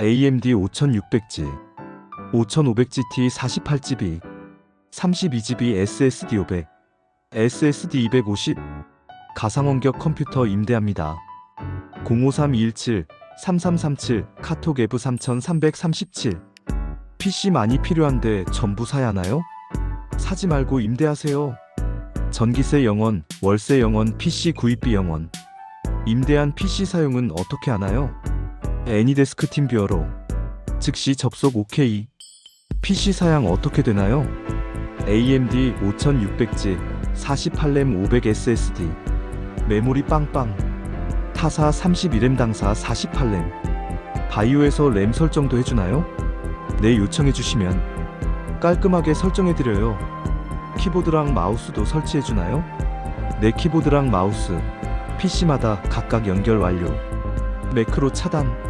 AMD 5600G, 5500GT 48GB, 32GB SSD 500, SSD 250, 가상원격 컴퓨터 임대합니다. 053-217-3337 카톡 앱브 3337 PC 많이 필요한데 전부 사야 하나요? 사지 말고 임대하세요. 전기세 영원, 월세 영원, PC 구입비 영원. 임대한 PC 사용은 어떻게 하나요? 애니데스크 팀뷰어로 즉시 접속 OK. PC 사양 어떻게 되나요? AMD 5600G 48램 500 SSD 메모리 빵빵 타사 32램 당사 48램 바이오에서 램 설정도 해주나요? 네 요청해주시면 깔끔하게 설정해드려요 키보드랑 마우스도 설치해주나요? 네 키보드랑 마우스 PC마다 각각 연결 완료 매크로 차단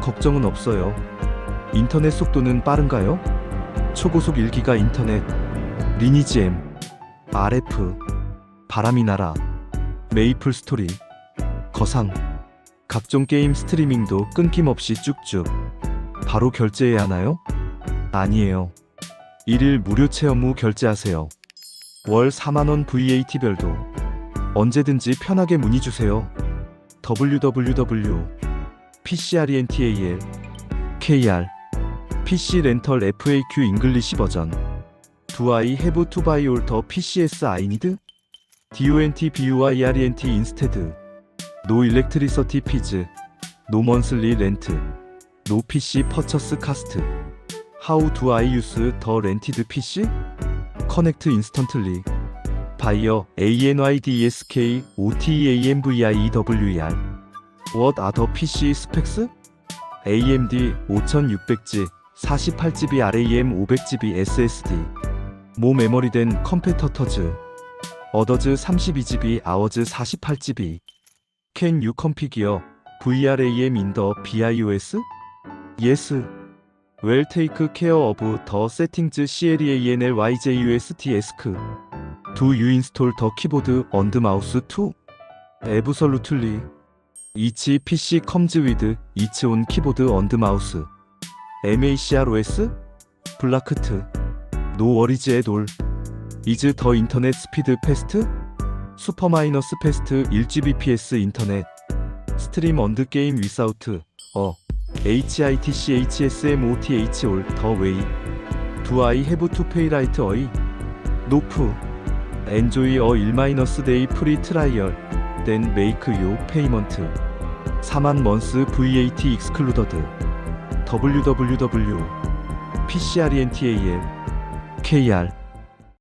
걱정은 없어요 인터넷 속도는 빠른가요? 초고속 1기가 인터넷 리니지 M RF 바람이 날아 메이플 스토리 거상 각종 게임 스트리밍도 끊김없이 쭉쭉 바로 결제해야 하나요? 아니에요. 1일 무료 체험 후 결제하세요. 월 4만원 VAT별도 언제든지 편하게 문의 주세요. www PCRENTAL KR PC 렌털 FAQ 잉글리시 버전 Do I have to buy all the PCS I need? DONT BUIRENT instead No electricity fees No monthly rent No PC purchase cost How do I use the rented PC? Connect instantly Buyer ANYDSK OTEAMVIEWER What are the PC specs? AMD 5600G 48GB RAM 500GB SSD 모 메모리된 컴패터터즈 어더즈 32GB 아워즈 48GB Can you configure VRAM in the BIOS? Yes. Well take care of the settings CLEANLYJUST-ESC. Do you install the keyboard and mouse too? Absolutely. Each PC with its own keyboard and mouse. MACROS? No worries at all. Is the internet speed fast? super minus fast 1gbps 인터넷. Stream and game without a HITCHSMOTH all the way. Do I have to pay right away? Nope. Enjoy a 1 day free trial. Then make your payment. 4만 months VAT excluded. www PCRENTAL KR